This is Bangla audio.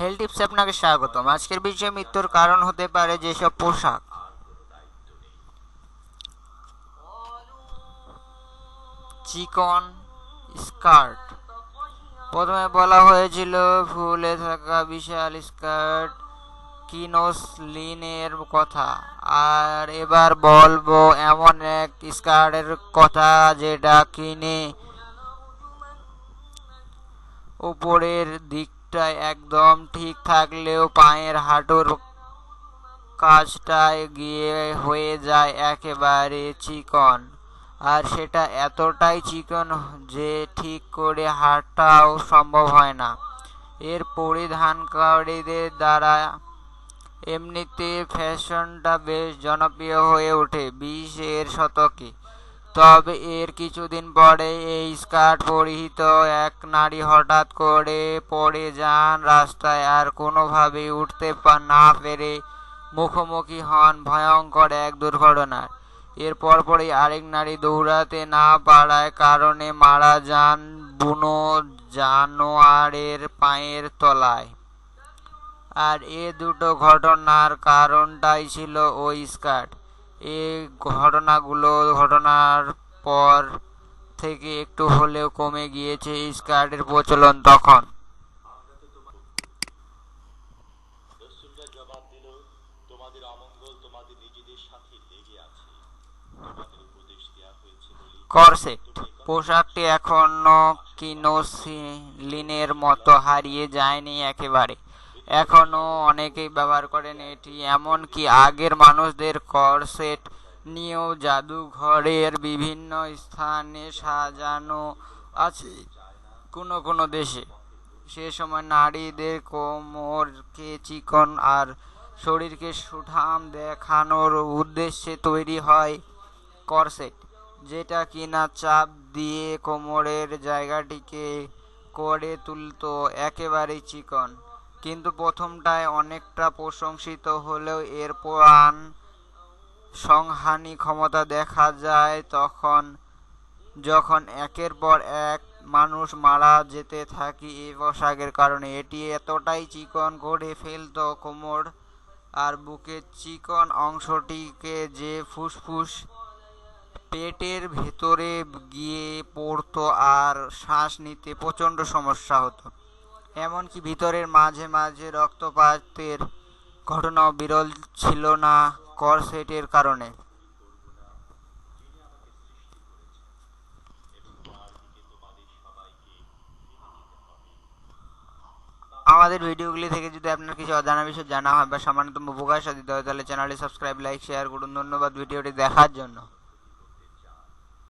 হেলথ টিপসে আপনাকে স্বাগতম। আজকের বিষয়ে মৃত্যুর কারণ হতে পারে যেসব পোশাক। চিকন স্কার্ট। প্রথমে বলা হয়েছিল ফুলে থাকা বিশাল স্কার্ট কিনোস লিনের কথা। আর এবার বলব এমন এক স্কার্টের কথা যেটা কিনে উপরের দিকটা একদম ঠিক থাকলেও পায়ের হাঁটুর কাজটায় গিয়ে হয়ে যায় একেবারে চিকন। আর সেটা এতটাই চিকন যে ঠিক করে হাঁটাও সম্ভব হয় না। এর পরিধানকারীদের দ্বারা এমনিতে ফ্যাশনটা বেশ জনপ্রিয় হয়ে ওঠে বিশের শতকে। তবে এর কিছুদিন পরে এই স্কার্ট পরিহিত এক নারী হঠাৎ করে পড়ে যান রাস্তায় আর কোনোভাবেই উঠতে না পেরে মুখোমুখি হন ভয়ঙ্কর এক দুর্ঘটনার এর পরপরই আরেক নারী দৌড়াতে না পারার কারণে মারা যান বুনো জানোয়ারের পায়ের তলায়। আর এ দুটো ঘটনার কারণটাই ছিল ওই স্কার্ট। এই ঘটনাগুলো ঘটনার পর থেকে একটু হলেও কমে গিয়েছে স্কার্টের প্রচলন তখন। করসেট পোশাকটি এখনও কিনোসিলিনের মতো হারিয়ে যায়নি একেবারে। এখনও অনেকেই ব্যবহার করেন এটি, এমনকি আগের মানুষদের করসেট নিয়েও জাদুঘরের বিভিন্ন স্থানে সাজানো আছে কোনো কোনো দেশে। সে সময় নারীদের কোমরকে চিকন আর শরীরকে সুঠাম দেখানোর উদ্দেশ্যে তৈরি হয় করসেট যেটা কিনা চাপ দিয়ে কোমরের জায়গাটিকে করে তুলতো, একেবারেই চিকন। কিন্তু প্রথমটায় অনেকটা প্রশংসিত হলেও এর প্রাণ সংহানি ক্ষমতা দেখা যায় তখন, যখন একের পর এক মানুষ মারা যেতে থাকে এই পোশাকের কারণে। এটি এতটাই চিকন করে ফেলতো কোমর আর বুকের চিকন অংশটিকে যে ফুসফুস পেটের ভেতরে গিয়ে পড়তো আর শ্বাস নিতে প্রচণ্ড সমস্যা হতো। এমনকি ভিতরের মাঝে মাঝে রক্তপাতের ঘটনাও বিরল ছিল না করসেটের কারণে। আমাদের ভিডিওগুলি থেকে যদি আপনার কিছু অজানা বিষয় জানা হয় বা সামান্যতম উপকার সাধিত হয়, তাহলে চ্যানেলটি সাবস্ক্রাইব, লাইক, শেয়ার করুন। ধন্যবাদ ভিডিওটি দেখার জন্য।